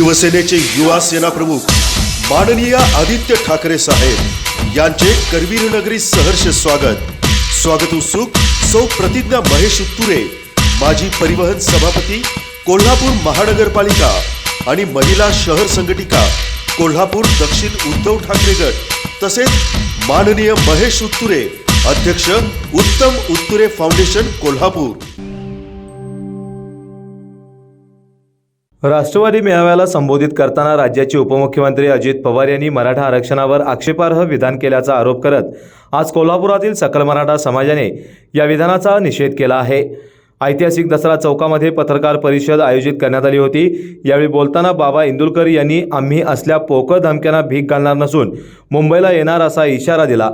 शिवसेनेचे युवा सेना प्रमुख माननीय आदित्य ठाकरे साहेब यांचे करवीर नगरी सहर्ष स्वागत. स्वागत उत्सुक सौ प्रतिज्ञा महेश उत्तुरे माजी परिवहन सभापती कोल्हापूर महानगरपालिका आणि महिला शहर संघटिका कोल्हापूर दक्षिण उद्धव ठाकरे गट तसेच माननीय महेश उत्तुरे अध्यक्ष उत्तम उत्तुरे फाउंडेशन कोल्हापूर. राष्ट्रवादी मेळाव्याला संबोधित करताना राज्याचे उपमुख्यमंत्री अजित पवार यांनी मराठा आरक्षणावर आक्षेपार्ह विधान केल्याचा आरोप करत आज कोल्हापुरातील सकल मराठा समाजाने या विधानाचा निषेध केला आहे. ऐतिहासिक दसरा चौकामध्ये पत्रकार परिषद आयोजित करण्यात आली होती. यावेळी बोलताना बाबा इंदुलकर यांनी आम्ही असल्या पोकळ धमक्यांना भीक घालणार नसून मुंबईला येणार असा इशारा दिला.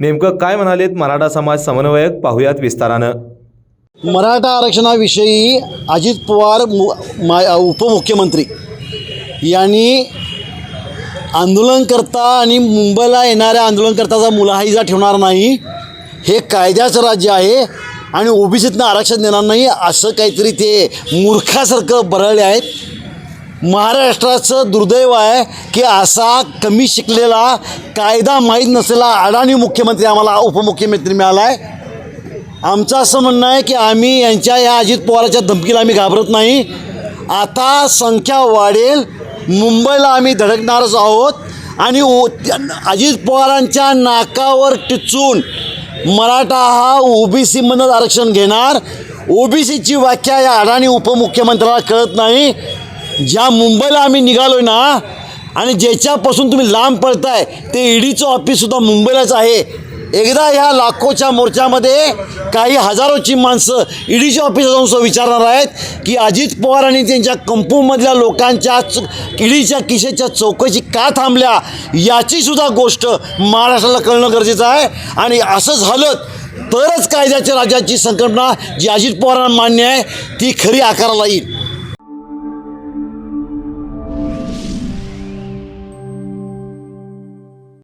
नेमकं काय म्हणालेत मराठा समाज समन्वयक पाहुयात विस्तारानं. मराठा आरक्षणाविषयी अजित पवार मु मा उपमुख्यमंत्री यांनी आंदोलनकर्ता आणि मुंबईला येणाऱ्या आंदोलनकर्त्याचा मुलाहिजा ठेवणार नाही हे कायद्याचं राज्य आहे आणि ओबीसीतनं आरक्षण देणार नाही असं काहीतरी ते मूर्खासारखं बरळले आहेत. महाराष्ट्राचं दुर्दैव आहे की असा कमी शिकलेला कायदा माहीत नसलेला अडाणी मुख्यमंत्री आम्हाला उपमुख्यमंत्री मिळाला आहे आमचं असं म्हणणं आहे की आम्ही यांच्या या अजित पवाराच्या धमकीला आम्ही घाबरत नाही. आता संख्या वाढेल मुंबईला आम्ही धडकणारच आहोत आणि ओ त्या- अजित पवारांच्या नाकावर टिचून मराठा हा ओबीसीमधून आरक्षण घेणार. ओबीसीची व्याख्या या अडाणी उपमुख्यमंत्र्याला कळत नाही. ज्या मुंबईला आम्ही निघालो ना आणि ज्याच्यापासून तुम्ही लांब पडताय ते ईडीचं ऑफिससुद्धा मुंबईलाच आहे. एकदा ह्या लाखोच्या मोर्चामध्ये काही हजारोची माणसं ईडीच्या ऑफिसात जाऊन सो विचारणार आहेत की अजित पवार आणि त्यांच्या कंपूमधल्या लोकांच्या च- ईडीच्या किशेच्या चौकशी का थांबल्या याचीसुद्धा गोष्ट महाराष्ट्राला कळणं गरजेचं आहे. आणि असं झालं तरच कायद्याच्या राज्याची संकल्पना जी अजित पवारांना मान्य आहे ती खरी आकाराला येईल.